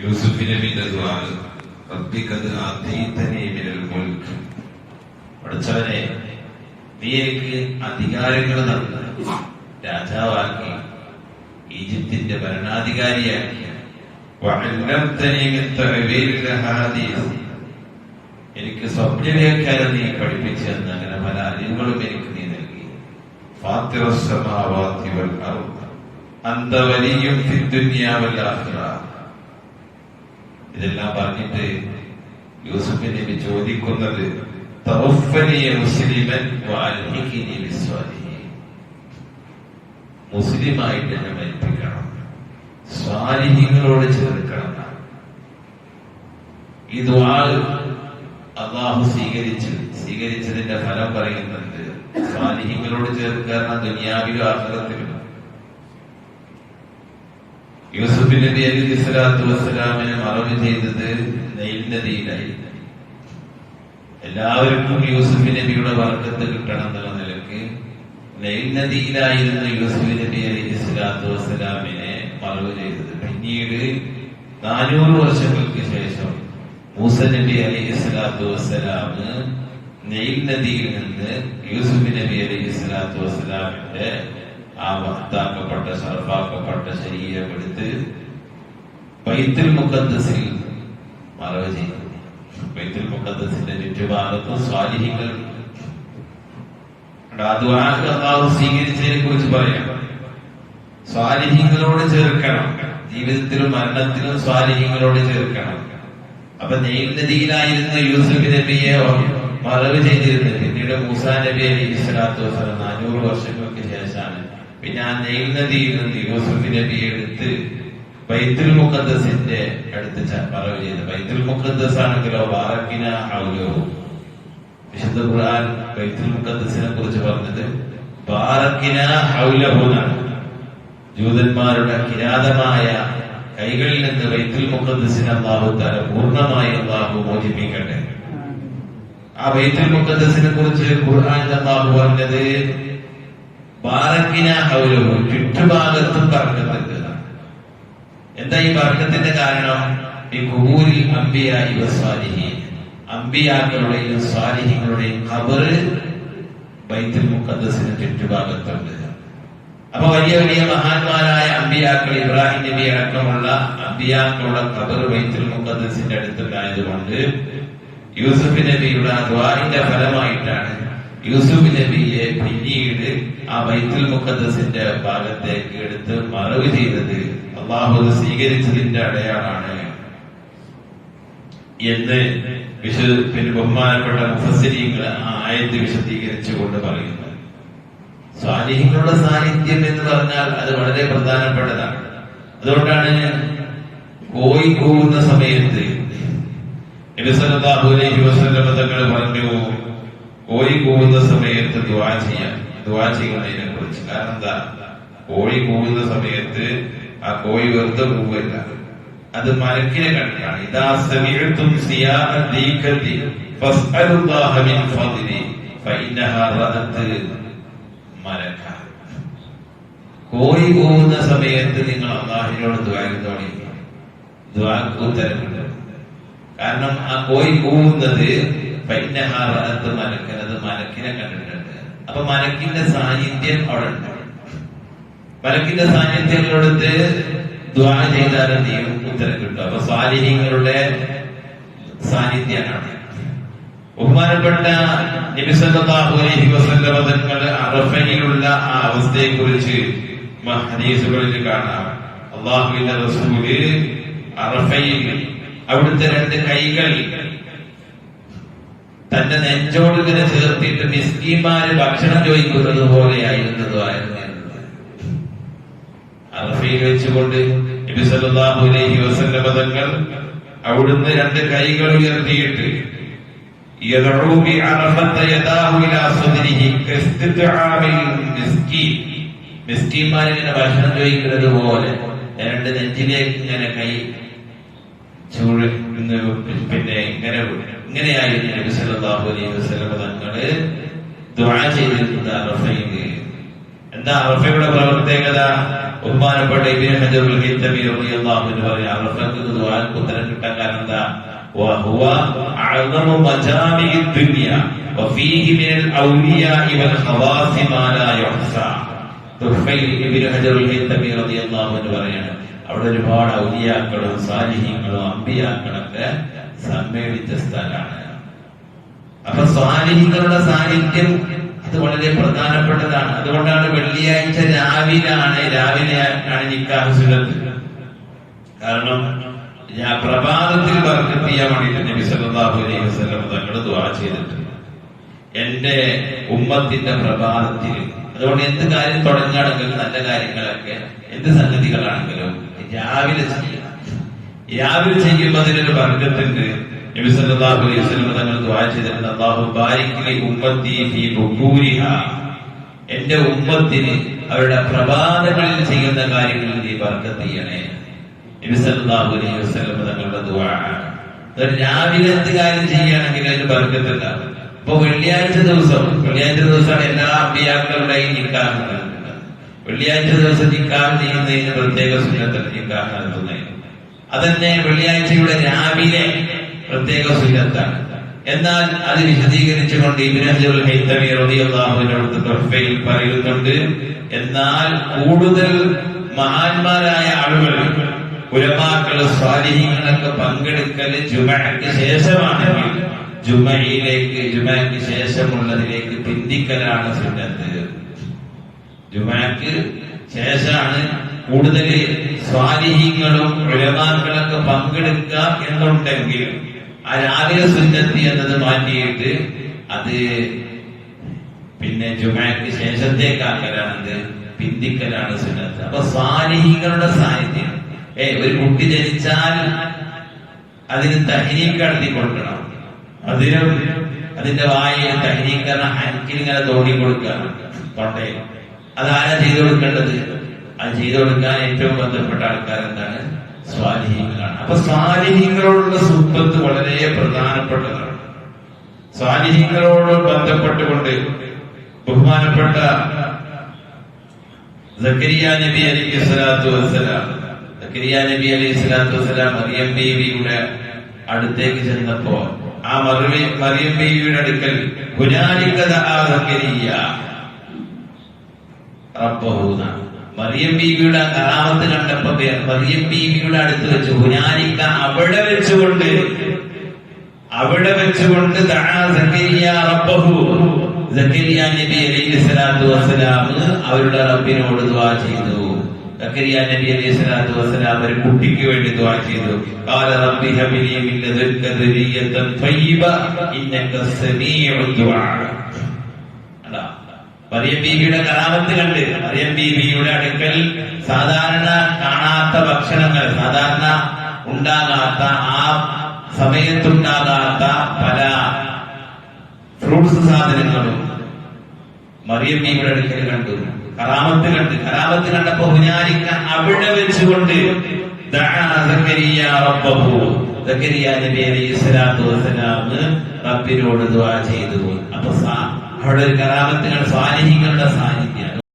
യൂസുഫ് നബിന്റെ ദുആ റബ്ബിക്കത് ആതീതനി മിനൽ മുൽക്ക് പഠിച്ചവനെ നീ എനിക്ക് അധികാരങ്ങൾ തന്നു രാജാവാക്കി ഈജിപ്തിന്റെ ഭരണാധികാരിയാക്കി. എനിക്ക് സ്വപ്നവ്യാഖ്യാനം നീ പഠിപ്പിച്ചു എന്ന് അങ്ങനെ പല അറിവുകളും എനിക്ക് നീ നൽകി. അന്തവലിയും ഇതെല്ലാം പറഞ്ഞിട്ട് യൂസുഫ് ചോദിക്കുന്നത് മുസ്ലിമായിട്ട് എന്നെ മരിപ്പിക്കണം. സ്വാലിഹീങ്ങളോട് ചേർക്കണം ഈ ദുആ അള്ളാഹു സ്വീകരിച്ചു. സ്വീകരിച്ചതിന്റെ ഫലം പറയുന്നുണ്ട് സ്വാലിഹീങ്ങളോട് ചേർക്കുക ദുനിയാവിലും ആഹ്ലത്തിലും. യൂസുഫ് നബി അലി സ്വലാത്തു വസ്സലാമിനെ മറവ് ചെയ്തത് നദിയിലായി എല്ലാവർക്കും യൂസുഫ് നബിയുടെ വർഗത്ത് കിട്ടണം എന്നുള്ള നിലയ്ക്ക് നെയിൽ നദിയിലായിരുന്ന യൂസുഫ് നബി അലി സ്വലാത്തു വസ്സലാമിനെ മറവ് ചെയ്തത്. പിന്നീട് നാനൂറ് വർഷങ്ങൾക്ക് ശേഷം മൂസ നബി അലി സ്വലാത്തു വസ്സലാം നെയ്ൽ നദിയിൽ നിന്ന് യൂസുഫ് നബി അലി സ്വലാത്തു വസ്സലാമിന്റെ ആ മഹത്താക്കപ്പെട്ട സർഫാക്കപ്പെട്ട ശരീരം എടുത്ത് പൈത്തിൽ മുഖദ്ദസിൽ മറവ് ചെയ്തു പൈത്തിൽ മുഖദ്ദസിന്റെ ചുറ്റുഭാഗത്ത് സ്വാലിഹികൾ സ്വീകരിച്ചതിനെ കുറിച്ച് പറയാം. സ്വാലിഹികളോട് ചേർക്കണം. ജീവിതത്തിലും മരണത്തിലും സ്വാലിഹികളോട് ചേർക്കണം. അപ്പൊ നെയിൽ യൂസഫ് നബിയെ മറവ് ചെയ്തിരുന്നത്. പിന്നീട് മൂസാ നബി അലി ഇസ്ലാത്തു വസ്ലം നാനൂറ് വർഷങ്ങൾക്ക് ശേഷമാണ്. പിന്നെ ആ നെയിൽ നദിയിൽ നിന്ന് യൂസുഫ് നബിയെ എടുത്ത് ബൈത്തുൽ മുഖദ്ദസിന്റെ അടുത്ത് മറവ് ചെയ്ത്. ബൈത്തുൽ മുഖദ്സ് ആണെങ്കിലോ വാറക്കിന ഹൗലോ വിശുദ്ധ ഖുർആൻ ബൈത്തുൽ മുഖദ്ദസിനെ കുറിച്ച് പറഞ്ഞത് ബാറക്കിന ഹൗലഹുനാണ് ജൂതന്മാരുടെ കിരാതമായ കൈകളിൽ നിന്ന് ബൈത്തുൽ മുഖദ്സിനെ അള്ളാഹു തല പൂർണമായി അള്ളാഹു മോചിപ്പിക്കട്ടെ. ആ ബൈത്തുൽ മുഖദ്ദസിനെ കുറിച്ച് ഖുർആൻ അള്ളാഹു പറഞ്ഞത് ബാറക്കിന ഹൗലഹു ചുറ്റുഭാഗത്തും പറഞ്ഞിട്ടുണ്ട് എന്താ ഈ വർഗത്തിന്റെ കാരണം? ഈ കുബൂരിൽ അമ്പിയ ഇവ സ്വാലിഹി അമ്പിയാക്കളുടെയും സ്വാലിഹികളുടെയും ഖബറ് ബൈത്തുൽ മുഖദ്ദസിന് ചുറ്റുഭാഗത്തുണ്ട്. അപ്പൊ വലിയ വലിയ മഹാന്മാരായ അമ്പിയാക്കൾ ഇബ്രാഹിം നബി അടക്കമുള്ള അമ്പിയാക്കളുടെ ഖബർ ബൈത്തുൽ മുഖദ്ദസിന്റെ അടുത്തുണ്ടായതുകൊണ്ട് യൂസുഫ് നബിയുടെ ദ്വാരിന്റെ ഫലമായിട്ടാണ് യൂസുഫ് നബിയെ പിന്നീട് ആ ബൈത്തുൽ മുഖദ്സിന്റെ ഭാഗത്തേക്ക് എടുത്ത് മറവ് ചെയ്തത് അള്ളാഹു സ്വീകരിച്ചതിന്റെ അടയാളാണ്. എന്ന് വിശു പിന്നെ ബഹുമാനപ്പെട്ട മുഫസരീങ്ങൾ ആ ആയത്ത് വിശദീകരിച്ചുകൊണ്ട് പറയുന്നു. സ്വാലിഹികളുടെ സാന്നിധ്യം എന്ന് പറഞ്ഞാൽ അത് വളരെ പ്രധാനപ്പെട്ടതാണ്. അതുകൊണ്ടാണ് കോയി കൂവുന്ന സമയത്ത് അലൈഹി തങ്ങൾ പറഞ്ഞു കോയി കൂവുന്ന സമയത്ത് ദുആ ചെയ്യാൻ. ദുആ ചെയ്യുന്നതിനെ കുറിച്ച് കാരണം എന്താ? കോഴി കൂടുന്ന സമയത്ത് ആ കോഴി വെറുതെ കൂവല്ല അത് മരക്കിനെ കണ്ടിട്ടാണ് ഇതാ സമീഴത്തും സിയാഅ ദീഖതി ഫസ്അലുല്ലാഹ മിൻ കോഴി പോകുന്ന സമയത്ത് നിങ്ങൾ അള്ളാഹിനോട് ദ്വാരുന്നോളി ദ്വാക്ക് കാരണം ആ കോഴി പോകുന്നത് പൈനഹാറത്ത് മലക്കനത് മലക്കിനെ കണ്ടിട്ടുണ്ട്. അപ്പൊ മലക്കിന്റെ സാന്നിധ്യം അവിടെ ഉണ്ട് മലക്കിന്റെ സാന്നിധ്യങ്ങളെടുത്ത് ദ്വാ ചെയ്താൽ ദൈവം ഉത്തരം കിട്ടും. അപ്പൊ സ്വാധീനങ്ങളുടെ സാന്നിധ്യമാണ്. ബഹുമാനപ്പെട്ട നബി സല്ലല്ലാഹു അലൈഹി വസല്ലം തങ്ങൾ അറഫയിലുള്ള ആ അവസ്ഥയെ കുറിച്ച് ഹദീസുകളിൽ കാണാം. അള്ളാഹുവിന്റെ റസൂൽ അറഫയിൽ അവിടുത്തെ രണ്ട് കൈകൾ തന്റെ നെഞ്ചോട് ഇങ്ങനെ ചേർത്തിട്ട് മിസ്കിമാര് ഭക്ഷണം ചോദിക്കുന്നത് പോലെയായിരുന്നതുമായിരുന്നു. അറഫയിൽ വെച്ചുകൊണ്ട് പദങ്ങൾ അവിടുന്ന് രണ്ട് കൈകൾ ഉയർത്തിയിട്ട് മിസ്കിമാരിങ്ങനെ ഭക്ഷണം ചോദിക്കുന്നത് പോലെ രണ്ട് നെഞ്ചിലേക്ക് ഇങ്ങനെ കൈ ചൂട് പിന്നെ ഇങ്ങനെ ഇങ്ങനെയായിരുന്നു നബി സല്ലല്ലാഹു അലൈഹി വസല്ലം തങ്ങള് ദുആ ചെയ്തിരുന്നത് അറഫയിൽ എന്താ അറഫയുടെ പ്രത്യേകത ബഹുമാനപ്പെട്ട ഇബ്നു ഹജറുൽ ഹൈത്തമി റളിയല്ലാഹു അൻഹു പറയാ അറഫക്ക് ദുആക്ക് ഉത്തരം കിട്ടാൻ കാരണം എന്താ وهو أعظم مجامع الدنيا وفيه من الأولياء والخواص ما لا يحصى തുഹ്ഫയിൽ ഇബ്നു ഹജറുൽ ഹൈത്തമി റളിയല്ലാഹു അൻഹു പറയാണ് അവിടെ ഒരുപാട് ഔലിയാക്കളും സാലിഹ്യങ്ങളും അമ്പിയാക്കളൊക്കെ സമ്മേളിച്ച സ്ഥലമാണ്. അപ്പൊ സ്വാലിഹികളുടെ സാന്നിധ്യം അത് വളരെ പ്രധാനപ്പെട്ടതാണ്. അതുകൊണ്ടാണ് വെള്ളിയാഴ്ച രാവിലാണ് രാവിലെ ആണ് നിക്കാഹ് കാരണം ഞാൻ പ്രഭാതത്തിൽ ബർക്കത്ത് ചെയ്യാൻ വേണ്ടിയിട്ട് നബി സല്ലല്ലാഹു അലൈഹി വസല്ലം ദുആ ചെയ്തിട്ടുണ്ട്. എന്റെ ഉമ്മത്തിന്റെ പ്രഭാതത്തിൽ. അതുകൊണ്ട് എന്ത് കാര്യം തുടങ്ങുകയാണെങ്കിലും നല്ല കാര്യങ്ങളൊക്കെ എന്ത് സംഗതികളാണെങ്കിലും രാവിലെ ചെയ്യണം രാവിലെ ചെയ്യുമ്പോൾ അതിനൊരു സല്ലല്ലാഹു അലൈഹി തങ്ങൾ ദുആ ചെയ്തിട്ടുണ്ട്. അല്ലാഹു ഉമ്മത്തി ഫീ എന്റെ ഉമ്മത്തിന് അവരുടെ പ്രഭാതങ്ങളിൽ ചെയ്യുന്ന കാര്യങ്ങളിൽ നീ ബർക്കത്ത് ചെയ്യണേ. അലൈഹി തങ്ങളുടെ ദുആ. കാര്യം ചെയ്യുകയാണെങ്കിൽ അതിന് ബർക്കത്തുണ്ടാവും ഇപ്പൊ വെള്ളിയാഴ്ച ദിവസം വെള്ളിയാഴ്ച ദിവസമാണ് എല്ലാ അമ്പിയാക്കളുടെയും നിക്കാഹ് വെള്ളിയാഴ്ച ദിവസം നിക്കാഹ് ചെയ്യുന്നതിന് പ്രത്യേക സുന്നത്തുണ്ട് നിക്കാഹ് നടത്തുന്നതിന് അതന്നെ വെള്ളിയാഴ്ചയുടെ രാവിലെ പ്രത്യേക സുന്നത്താണ് എന്നാൽ അത് വിശദീകരിച്ചുകൊണ്ട് പറയുന്നുണ്ട്. എന്നാൽ കൂടുതൽ മഹാന്മാരായ ആളുകൾ ഉലമാക്കൾ സ്വാധീനങ്ങളൊക്കെ പങ്കെടുക്കൽ ജുമയ്ക്ക് ശേഷമാണെങ്കിൽ ജുമയിലേക്ക് ജുമയ്ക്ക് ശേഷമുള്ളതിലേക്ക് പിന്തിക്കലാണ് സുന്നത്ത്. ജുമയ്ക്ക് ശേഷമാണ് കൂടുതൽ സ്വാധീനങ്ങളും ഉലമാക്കളൊക്കെ പങ്കെടുക്കുക എന്നുണ്ടെങ്കിൽ ആ രാവിലെ സുന്നത്തി എന്നത് മാറ്റിയിട്ട് അത് പിന്നെ ജുമാക്ക് ശേഷത്തേക്കാക്കലാണത് പിന്തിക്കലാണ് സുന്നത്ത്. അപ്പൊ സ്വാലിഹികളുടെ സാന്നിധ്യം. ഏ ഒരു കുട്ടി ജനിച്ചാൽ അതിന് തഹനീക്ക് നടത്തി കൊടുക്കണം. അതിനും അതിന്റെ വായിൽ തഹനീക്കരണ ഹനക്കിലിങ്ങനെ തോണ്ടി കൊടുക്കുക തൊണ്ടയിൽ അതാരാ ചെയ്തു കൊടുക്കേണ്ടത്? അത് ചെയ്തു കൊടുക്കാൻ ഏറ്റവും ബന്ധപ്പെട്ട ആൾക്കാർ എന്താണ് സ്വാലിഹീങ്ങളാണ്. അപ്പൊ സ്വാധീനങ്ങളോടുള്ള സുഹൃത്ത് വളരെ പ്രധാനപ്പെട്ടതാണ്. സ്വാധീനങ്ങളോട് ബന്ധപ്പെട്ടുകൊണ്ട് ബഹുമാനപ്പെട്ട സക്കരിയ നബി അലൈഹി സ്വലാത്തു വസ്സലാം സക്കരിയ നബി അലൈഹി സ്വലാത്തു വസ്സലാം മറിയം ബീവിയുടെ അടുത്തേക്ക് ചെന്നപ്പോ ആ മറിയ മറിയം ബീവിയുടെ അടുക്കൽ ഹുനാലിക്കത ആ സക്കരിയ റബ്ബഹൂന മറിയം ബീവിയുടെ കറാമത്ത് കണ്ടപ്പോ മറിയം ബീവിയുടെ അടുത്ത് വെച്ചു ഹുനാനിക്ക അവിടെ വെച്ചുകൊണ്ട് അവിടെ വെച്ചുകൊണ്ട് അലൈഹി അവരുടെ റബ്ബിനോട് ദുആ ചെയ്തു. സക്കരിയ അലൈഹി ഒരു കുട്ടിക്ക് വേണ്ടി ദുആ ചെയ്തു. ഖാല റബ്ബി ലദുൻക ദുരിയത്തൻ ത്വയ്യിബ ഇന്നക സമീഉ ദുആ. അതാ മറിയം ബീവിയുടെ കറാമത്ത് കണ്ട് മറിയം ബീവിയുടെ അടുക്കൽ സാധാരണ കാണാത്ത ഭക്ഷണങ്ങൾ സാധാരണ ഉണ്ടാകാത്ത ആ സമയത്തുണ്ടാകാത്ത പല ഫ്രൂട്ട്സ് സാധനങ്ങളും മറിയം ബീവിയുടെ അടുക്കൽ കണ്ടു. കറാമത്ത് കണ്ട്. കറാമത്ത് കണ്ടപ്പോ ഹുനാലിക്ക അവിടെ വെച്ചുകൊണ്ട് ോട് അലൈഹി സ്വലാത്തു റബ്ബിനോട് ദുആ ചെയ്തു. അപ്പൊ അവിടെ ഒരു കറാമത്തുകൾ സ്വാലിഹികളുടെ സാന്നിധ്യം